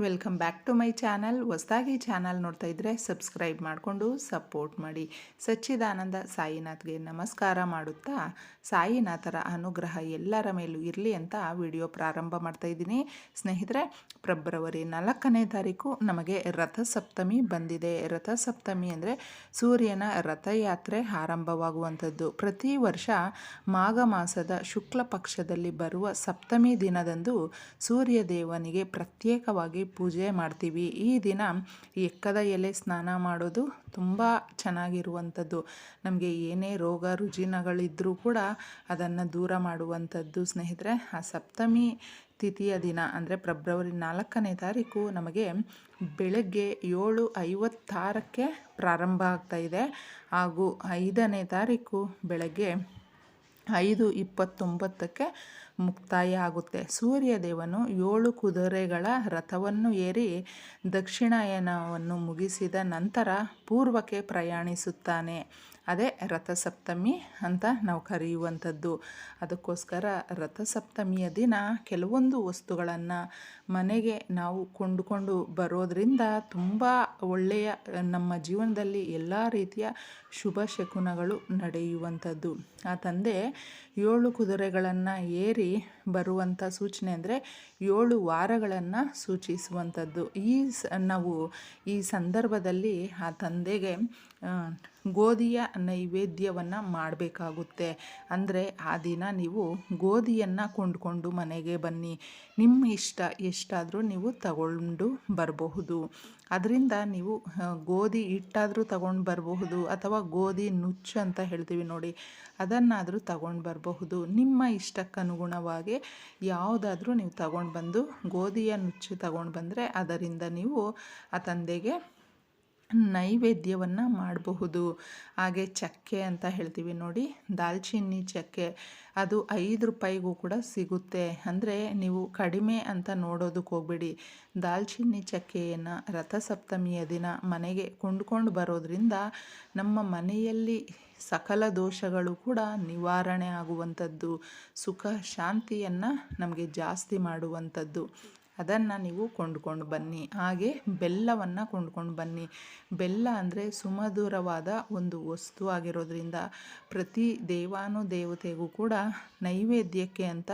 Welcome back to my channel. ಹೊಸದಾಗಿ channel ನೋಡ್ತಾ ಇದ್ದರೆ ಸಬ್ಸ್ಕ್ರೈಬ್ ಮಾಡಿಕೊಂಡು ಸಪೋರ್ಟ್ ಮಾಡಿ. ಸಚ್ಚಿದಾನಂದ ಸಾಯಿನಾಥ್ಗೆ ನಮಸ್ಕಾರ ಮಾಡುತ್ತಾ, ಸಾಯಿನಾಥರ ಅನುಗ್ರಹ ಎಲ್ಲರ ಮೇಲೂ ಇರಲಿ ಅಂತ ವಿಡಿಯೋ ಪ್ರಾರಂಭ ಮಾಡ್ತಾ ಇದ್ದೀನಿ. ಸ್ನೇಹಿತರೆ, ಫೆಬ್ರವರಿ ನಾಲ್ಕನೇ ತಾರೀಕು ನಮಗೆ ರಥಸಪ್ತಮಿ ಬಂದಿದೆ. ರಥಸಪ್ತಮಿ ಅಂದರೆ ಸೂರ್ಯನ ರಥಯಾತ್ರೆ ಆರಂಭವಾಗುವಂಥದ್ದು. ಪ್ರತಿ ವರ್ಷ ಮಾಘ ಮಾಸದ ಶುಕ್ಲ ಪಕ್ಷದಲ್ಲಿ ಬರುವ ಸಪ್ತಮಿ ದಿನದಂದು ಸೂರ್ಯ ದೇವನಿಗೆ ಪ್ರತ್ಯೇಕವಾಗಿ ಪೂಜೆ ಮಾಡ್ತೀವಿ. ಈ ದಿನ ಎಕ್ಕದ ಎಲೆ ಸ್ನಾನ ಮಾಡೋದು ತುಂಬ ಚೆನ್ನಾಗಿರುವಂಥದ್ದು. ನಮಗೆ ಏನೇ ರೋಗ ರುಜಿನಗಳಿದ್ದರೂ ಕೂಡ ಅದನ್ನು ದೂರ ಮಾಡುವಂಥದ್ದು. ಸ್ನೇಹಿತರೆ, ಆ ಸಪ್ತಮಿ ತಿಥಿಯ ದಿನ ಅಂದರೆ ಫೆಬ್ರವರಿ ನಾಲ್ಕನೇ ತಾರೀಕು ನಮಗೆ ಬೆಳಗ್ಗೆ ಏಳು ಐವತ್ತಾರಕ್ಕೆ ಪ್ರಾರಂಭ ಆಗ್ತಾ ಇದೆ. ಹಾಗೂ ಐದನೇ ತಾರೀಕು ಬೆಳಗ್ಗೆ ಐದು ಇಪ್ಪತ್ತೊಂಬತ್ತಕ್ಕೆ ಮುಕ್ತಾಯ ಆಗುತ್ತೆ. ಸೂರ್ಯದೇವನು ಏಳು ಕುದುರೆಗಳ ರಥವನ್ನು ಏರಿ ದಕ್ಷಿಣಾಯನವನ್ನು ಮುಗಿಸಿದ ನಂತರ ಪೂರ್ವಕ್ಕೆ ಪ್ರಯಾಣಿಸುತ್ತಾನೆ. ಅದೇ ರಥಸಪ್ತಮಿ ಅಂತ ನಾವು ಕರೆಯುವಂಥದ್ದು. ಅದಕ್ಕೋಸ್ಕರ ರಥಸಪ್ತಮಿಯ ದಿನ ಕೆಲವೊಂದು ವಸ್ತುಗಳನ್ನು ಮನೆಗೆ ನಾವು ಕೊಂಡುಕೊಂಡು ಬರೋದರಿಂದ ತುಂಬ ಒಳ್ಳೆಯ, ನಮ್ಮ ಜೀವನದಲ್ಲಿ ಎಲ್ಲ ರೀತಿಯ ಶುಭ ಶಕುನಗಳು ನಡೆಯುವಂಥದ್ದು. ಆ ತಂದೆ ಏಳು ಕುದುರೆಗಳನ್ನು ಏರಿ ಬರುವಂಥ ಸೂಚನೆ ಅಂದರೆ ಏಳು ವಾರಗಳನ್ನು ಸೂಚಿಸುವಂಥದ್ದು. ಈ ನಾವು ಈ ಸಂದರ್ಭದಲ್ಲಿ ಆ ತಂದೆಗೆ ಗೋಧಿಯ ನೈವೇದ್ಯವನ್ನು ಮಾಡಬೇಕಾಗುತ್ತೆ. ಅಂದರೆ ಆ ದಿನ ನೀವು ಗೋಧಿಯನ್ನು ಕೊಂಡ್ಕೊಂಡು ಮನೆಗೆ ಬನ್ನಿ. ನಿಮ್ಮ ಇಷ್ಟ ಎಷ್ಟಾದರೂ ನೀವು ತಗೊಂಡು ಬರಬಹುದು. ಅದರಿಂದ ನೀವು ಗೋಧಿ ಹಿಟ್ಟಾದರೂ ತಗೊಂಡು ಬರಬಹುದು ಅಥವಾ ಗೋಧಿ ನುಚ್ಚು ಅಂತ ಹೇಳ್ತೀವಿ ನೋಡಿ, ಅದನ್ನಾದರೂ ತಗೊಂಡು ಬರಬಹುದು. ನಿಮ್ಮ ಇಷ್ಟಕ್ಕನುಗುಣವಾಗಿ ಯಾವುದಾದ್ರೂ ನೀವು ತಗೊಂಡು ಬಂದು ಗೋಧಿಯ ನುಚ್ಚು ತಗೊಂಡು ಬಂದರೆ ಅದರಿಂದ ನೀವು ಆ ತಂದೆಗೆ ನೈವೇದ್ಯವನ್ನು ಮಾಡಬಹುದು. ಹಾಗೆ ಚಕ್ಕೆ ಅಂತ ಹೇಳ್ತೀವಿ ನೋಡಿ, ದಾಲ್ಚಿನ್ನಿ ಚಕ್ಕೆ. ಅದು ಐದು ರೂಪಾಯಿಗೂ ಕೂಡ ಸಿಗುತ್ತೆ. ಅಂದರೆ ನೀವು ಕಡಿಮೆ ಅಂತ ನೋಡೋದಕ್ಕೆ ಹೋಗ್ಬೇಡಿ. ದಾಲ್ಚಿನ್ನಿ ಚಕ್ಕೆಯನ್ನು ರಥಸಪ್ತಮಿಯ ದಿನ ಮನೆಗೆ ಕೊಂಡ್ಕೊಂಡು ಬರೋದ್ರಿಂದ ನಮ್ಮ ಮನೆಯಲ್ಲಿ ಸಕಲ ದೋಷಗಳು ಕೂಡ ನಿವಾರಣೆ ಆಗುವಂಥದ್ದು, ಸುಖ, ಶಾಂತಿಯನ್ನು ನಮಗೆ ಜಾಸ್ತಿ ಮಾಡುವಂಥದ್ದು. ಅದನ್ನು ನೀವು ಕೊಂಡ್ಕೊಂಡು ಬನ್ನಿ. ಹಾಗೆ ಬೆಲ್ಲವನ್ನು ಕೊಂಡ್ಕೊಂಡು ಬನ್ನಿ. ಬೆಲ್ಲ ಅಂದರೆ ಸುಮಧುರವಾದ ಒಂದು ವಸ್ತು ಆಗಿರೋದ್ರಿಂದ ಪ್ರತಿ ದೇವಾನು ದೇವತೆಗೂ ಕೂಡ ನೈವೇದ್ಯಕ್ಕೆ ಅಂತ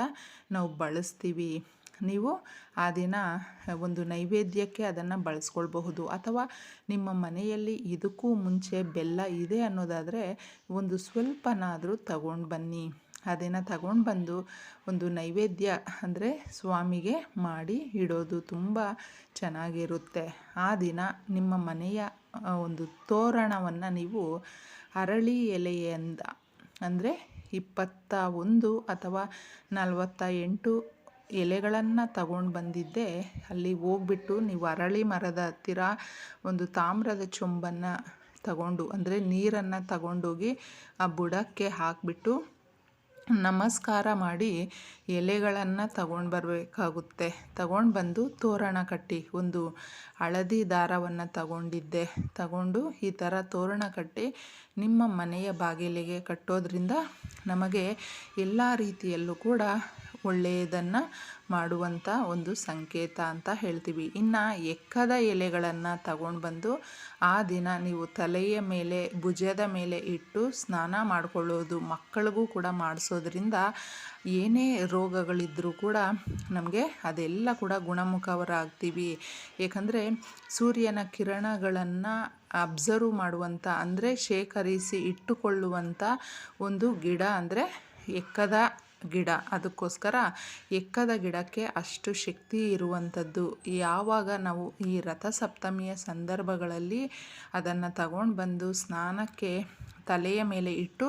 ನಾವು ಬಳಸ್ತೀವಿ. ನೀವು ಆ ದಿನ ಒಂದು ನೈವೇದ್ಯಕ್ಕೆ ಅದನ್ನು ಬಳಸ್ಕೊಳ್ಬಹುದು. ಅಥವಾ ನಿಮ್ಮ ಮನೆಯಲ್ಲಿ ಇದಕ್ಕೂ ಮುಂಚೆ ಬೆಲ್ಲ ಇದೆ ಅನ್ನೋದಾದರೆ ಒಂದು ಸ್ವಲ್ಪನಾದರೂ ತಗೊಂಡು ಬನ್ನಿ. ಅದನ್ನು ತಗೊಂಡು ಬಂದು ಒಂದು ನೈವೇದ್ಯ ಅಂದರೆ ಸ್ವಾಮಿಗೆ ಮಾಡಿ ಇಡೋದು ತುಂಬ ಚೆನ್ನಾಗಿರುತ್ತೆ. ಆ ದಿನ ನಿಮ್ಮ ಮನೆಯ ಒಂದು ತೋರಣವನ್ನು ನೀವು ಅರಳಿ ಎಲೆಯಿಂದ ಅಂದರೆ ಇಪ್ಪತ್ತ ಒಂದು ಅಥವಾ ನಲವತ್ತ ಎಂಟು ಎಲೆಗಳನ್ನು ತಗೊಂಡು ಬಂದಿದ್ದೆ. ಅಲ್ಲಿ ಹೋಗ್ಬಿಟ್ಟು ನೀವು ಅರಳಿ ಮರದ ಹತ್ತಿರ ಒಂದು ತಾಮ್ರದ ಚೊಂಬನ್ನು ತಗೊಂಡು ಅಂದರೆ ನೀರನ್ನು ತಗೊಂಡೋಗಿ ಆ ಬುಡಕ್ಕೆ ಹಾಕಿಬಿಟ್ಟು ನಮಸ್ಕಾರ ಮಾಡಿ ಎಲೆಗಳನ್ನು ತಗೊಂಡು ಬರಬೇಕಾಗುತ್ತೆ. ತಗೊಂಡು ಬಂದು ತೋರಣ ಕಟ್ಟಿ, ಒಂದು ಹಳದಿ ದಾರವನ್ನು ತಗೊಂಡಿದ್ದೆ. ತಗೊಂಡು ಈ ಥರ ತೋರಣ ಕಟ್ಟಿ ನಿಮ್ಮ ಮನೆಯ ಬಾಗಿಲಿಗೆ ಕಟ್ಟೋದ್ರಿಂದ ನಮಗೆ ಎಲ್ಲ ರೀತಿಯಲ್ಲೂ ಕೂಡ ಒಳ್ಳೆಯದನ್ನು ಮಾಡುವಂಥ ಒಂದು ಸಂಕೇತ ಅಂತ ಹೇಳ್ತೀವಿ. ಇನ್ನು ಎಕ್ಕದ ಎಲೆಗಳನ್ನು ತಗೊಂಡು ಬಂದು ಆ ದಿನ ನೀವು ತಲೆಯ ಮೇಲೆ, ಭುಜದ ಮೇಲೆ ಇಟ್ಟು ಸ್ನಾನ ಮಾಡಿಕೊಳ್ಳೋದು ಮಕ್ಕಳಿಗೂ ಕೂಡ ಮಾಡಿಸೋದ್ರಿಂದ ಏನೇ ರೋಗಗಳಿದ್ದರೂ ಕೂಡ ನಮಗೆ ಅದೆಲ್ಲ ಕೂಡ ಗುಣಮುಖವರಾಗ್ತೀವಿ ಏಕೆಂದರೆ ಸೂರ್ಯನ ಕಿರಣಗಳನ್ನು ಅಬ್ಸರ್ವ್ ಮಾಡುವಂಥ ಅಂದರೆ ಶೇಖರಿಸಿ ಇಟ್ಟುಕೊಳ್ಳುವಂಥ ಒಂದು ಗಿಡ ಅಂದರೆ ಎಕ್ಕದ ಗಿಡ. ಅದಕ್ಕೋಸ್ಕರ ಎಕ್ಕದ ಗಿಡಕ್ಕೆ ಅಷ್ಟು ಶಕ್ತಿ ಇರುವಂಥದ್ದು. ಯಾವಾಗ ನಾವು ಈ ರಥಸಪ್ತಮಿಯ ಸಂದರ್ಭಗಳಲ್ಲಿ ಅದನ್ನು ತಗೊಂಡು ಬಂದು ಸ್ನಾನಕ್ಕೆ ತಲೆಯ ಮೇಲೆ ಇಟ್ಟು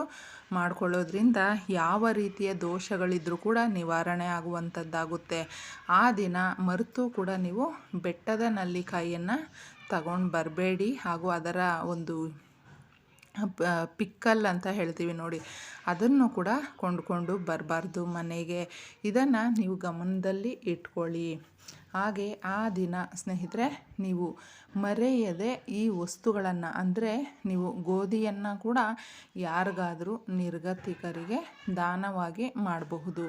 ಮಾಡಿಕೊಳ್ಳೋದ್ರಿಂದ ಯಾವ ರೀತಿಯ ದೋಷಗಳಿದ್ರೂ ಕೂಡ ನಿವಾರಣೆ ಆಗುವಂಥದ್ದಾಗುತ್ತೆ. ಆ ದಿನ ಮರೆತು ಕೂಡ ನೀವು ಬೆಟ್ಟದ ನಲ್ಲಿಕಾಯಿಯನ್ನು ತಗೊಂಡು ಬರಬೇಡಿ. ಹಾಗೂ ಅದರ ಒಂದು ಪಿಕ್ಕಲ್ ಅಂತ ಹೇಳ್ತೀವಿ ನೋಡಿ. ಅದನ್ನು ಕೂಡ ಕೊಂಡ್ಕೊಂಡು ಬರಬಾರ್ದು ಮನೆಗೆ. ಇದನ್ನು ನೀವು ಗಮನದಲ್ಲಿ ಇಟ್ಕೊಳ್ಳಿ. ಹಾಗೆ ಆ ದಿನ, ಸ್ನೇಹಿತರೆ, ನೀವು ಮರೆಯದೆ ಈ ವಸ್ತುಗಳನ್ನು, ಅಂದರೆ ನೀವು ಗೋಧಿಯನ್ನು ಕೂಡ ಯಾರಿಗಾದರೂ ನಿರ್ಗತಿಕರಿಗೆ ದಾನವಾಗಿ ಮಾಡಬಹುದು.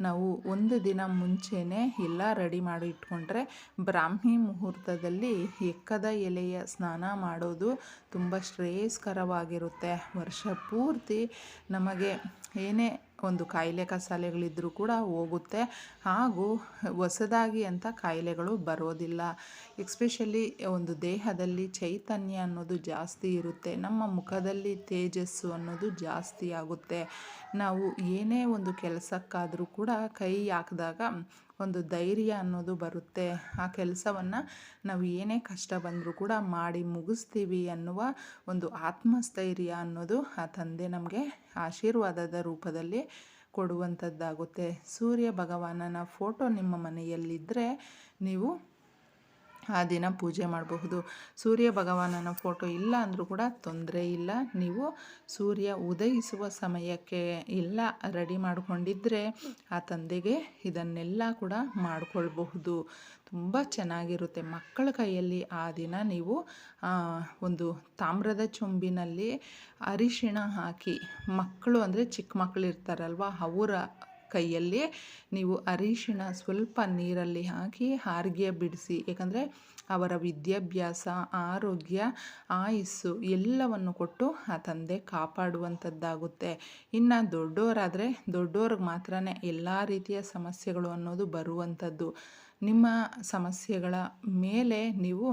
ನಾವು ಒಂದು ದಿನ ಮುಂಚೆನೇ ಎಲ್ಲ ರೆಡಿ ಮಾಡಿ ಇಟ್ಕೊಂಡ್ರೆ ಬ್ರಾಹ್ಮಿ ಮುಹೂರ್ತದಲ್ಲಿ ಎಕ್ಕದ ಎಲೆಯ ಸ್ನಾನ ಮಾಡೋದು ತುಂಬ ಶ್ರೇಯಸ್ಕರವಾಗಿರುತ್ತೆ. ವರ್ಷ ಪೂರ್ತಿ ನಮಗೆ ಏನೇ ಒಂದು ಕಾಯಿಲೆ ಕಸಾಲೆಗಳಿದ್ದರೂ ಕೂಡ ಹೋಗುತ್ತೆ. ಹಾಗೂ ಹೊಸದಾಗಿ ಅಂತ ಕಾಯಿಲೆಗಳು ಬರೋದಿಲ್ಲ. ಎಕ್ಸ್ಪೆಷಲಿ ಒಂದು ದೇಹದಲ್ಲಿ ಚೈತನ್ಯ ಅನ್ನೋದು ಜಾಸ್ತಿ ಇರುತ್ತೆ. ನಮ್ಮ ಮುಖದಲ್ಲಿ ತೇಜಸ್ಸು ಅನ್ನೋದು ಜಾಸ್ತಿ ಆಗುತ್ತೆ. ನಾವು ಏನೇ ಒಂದು ಕೆಲಸಕ್ಕಾದರೂ ಕೂಡ ಕೈ ಹಾಕಿದಾಗ ಒಂದು ಧೈರ್ಯ ಅನ್ನೋದು ಬರುತ್ತೆ. ಆ ಕೆಲಸವನ್ನು ನಾವು ಏನೇ ಕಷ್ಟ ಬಂದರೂ ಕೂಡ ಮಾಡಿ ಮುಗಿಸ್ತೀವಿ ಅನ್ನುವ ಒಂದು ಆತ್ಮಸ್ಥೈರ್ಯ ಅನ್ನೋದು ಆ ತಂದೆ ನಮಗೆ ಆಶೀರ್ವಾದದ ರೂಪದಲ್ಲಿ ಕೊಡುವಂಥದ್ದಾಗುತ್ತೆ. ಸೂರ್ಯ ಭಗವಾನನ ಫೋಟೋ ನಿಮ್ಮ ಮನೆಯಲ್ಲಿದ್ದರೆ ನೀವು ಆ ದಿನ ಪೂಜೆ ಮಾಡಬಹುದು. ಸೂರ್ಯ ಭಗವಾನನ ಫೋಟೋ ಇಲ್ಲ ಅಂದರೂ ಕೂಡ ತೊಂದರೆ ಇಲ್ಲ. ನೀವು ಸೂರ್ಯ ಉದಯಿಸುವ ಸಮಯಕ್ಕೆ ಎಲ್ಲ ರೆಡಿ ಮಾಡಿಕೊಂಡಿದ್ದರೆ ಆ ತಂದೆಗೆ ಇದನ್ನೆಲ್ಲ ಕೂಡ ಮಾಡಿಕೊಳ್ಬಹುದು. ತುಂಬ ಚೆನ್ನಾಗಿರುತ್ತೆ. ಮಕ್ಕಳ ಕೈಯಲ್ಲಿ ಆ ದಿನ ನೀವು ಒಂದು ತಾಮ್ರದ ಚೊಂಬಿನಲ್ಲಿ ಅರಿಶಿಣ ಹಾಕಿ, ಮಕ್ಕಳು ಅಂದರೆ ಚಿಕ್ಕ ಮಕ್ಕಳು ಇರ್ತಾರಲ್ವ, ಅವರ ಕೈಯಲ್ಲಿ ನೀವು ಅರಿಶಿಣ ಸ್ವಲ್ಪ ನೀರಲ್ಲಿ ಹಾಕಿ ಹಾರಿಗೆ ಬಿಡಿಸಿ, ಏಕೆಂದರೆ ಅವರ ವಿದ್ಯಾಭ್ಯಾಸ, ಆರೋಗ್ಯ, ಆಯಸ್ಸು ಎಲ್ಲವನ್ನು ಕೊಟ್ಟು ಆ ತಂದೆ ಕಾಪಾಡುವಂಥದ್ದಾಗುತ್ತೆ. ಇನ್ನು ದೊಡ್ಡವರಾದರೆ ದೊಡ್ಡವ್ರಿಗೆ ಮಾತ್ರ ಎಲ್ಲ ರೀತಿಯ ಸಮಸ್ಯೆಗಳು ಅನ್ನೋದು ಬರುವಂಥದ್ದು. ನಿಮ್ಮ ಸಮಸ್ಯೆಗಳ ಮೇಲೆ ನೀವು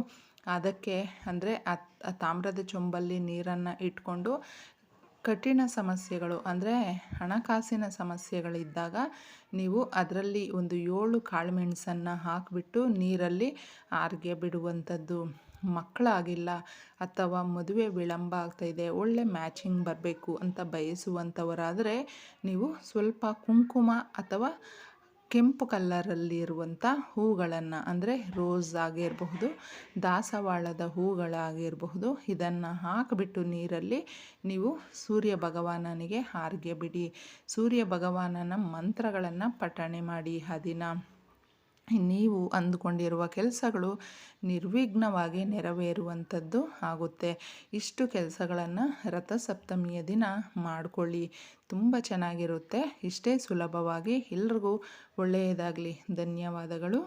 ಅದಕ್ಕೆ ಅಂದರೆ ಆ ತಾಮ್ರದ ಚೊಂಬಲ್ಲಿ ನೀರನ್ನು ಇಟ್ಕೊಂಡು ಕಠಿಣ ಸಮಸ್ಯೆಗಳು ಅಂದರೆ ಹಣಕಾಸಿನ ಸಮಸ್ಯೆಗಳಿದ್ದಾಗ ನೀವು ಅದರಲ್ಲಿ ಒಂದು ಏಳು ಕಾಳುಮೆಣಸನ್ನು ಹಾಕಿಬಿಟ್ಟು ನೀರಲ್ಲಿ ಆರ್ಗೆ ಬಿಡುವಂಥದ್ದು. ಮಕ್ಕಳಾಗಿಲ್ಲ ಅಥವಾ ಮದುವೆ ವಿಳಂಬ ಆಗ್ತಾಯಿದೆ ಒಳ್ಳೆ ಮ್ಯಾಚಿಂಗ್ ಬರಬೇಕು ಅಂತ ಬಯಸುವಂಥವರಾದರೆ ನೀವು ಸ್ವಲ್ಪ ಕುಂಕುಮ ಅಥವಾ ಕೆಂಪು ಕಲ್ಲರಲ್ಲಿರುವಂಥ ಹೂಗಳನ್ನು, ಅಂದರೆ ರೋಸ್ ಆಗಿರಬಹುದು, ದಾಸವಾಳದ ಹೂಗಳಾಗಿರಬಹುದು, ಇದನ್ನು ಹಾಕಿಬಿಟ್ಟು ನೀರಲ್ಲಿ ನೀವು ಸೂರ್ಯ ಭಗವಾನನಿಗೆ ಹಾರಿಗೆ ಬಿಡಿ. ಸೂರ್ಯ ಭಗವಾನನ ಮಂತ್ರಗಳನ್ನು ಪಠಣೆ ಮಾಡಿ. ಆ ದಿನ ನೀವು ಅಂದುಕೊಂಡಿರುವ ಕೆಲಸಗಳು ನಿರ್ವಿಘ್ನವಾಗಿ ನೆರವೇರುವಂಥದ್ದು ಆಗುತ್ತೆ. ಇಷ್ಟು ಕೆಲಸಗಳನ್ನು ರಥಸಪ್ತಮಿಯ ದಿನ ಮಾಡಿಕೊಳ್ಳಿ. ತುಂಬ ಚೆನ್ನಾಗಿರುತ್ತೆ. ಇಷ್ಟೇ ಸುಲಭವಾಗಿ ಎಲ್ರಿಗೂ ಒಳ್ಳೆಯದಾಗಲಿ. ಧನ್ಯವಾದಗಳು.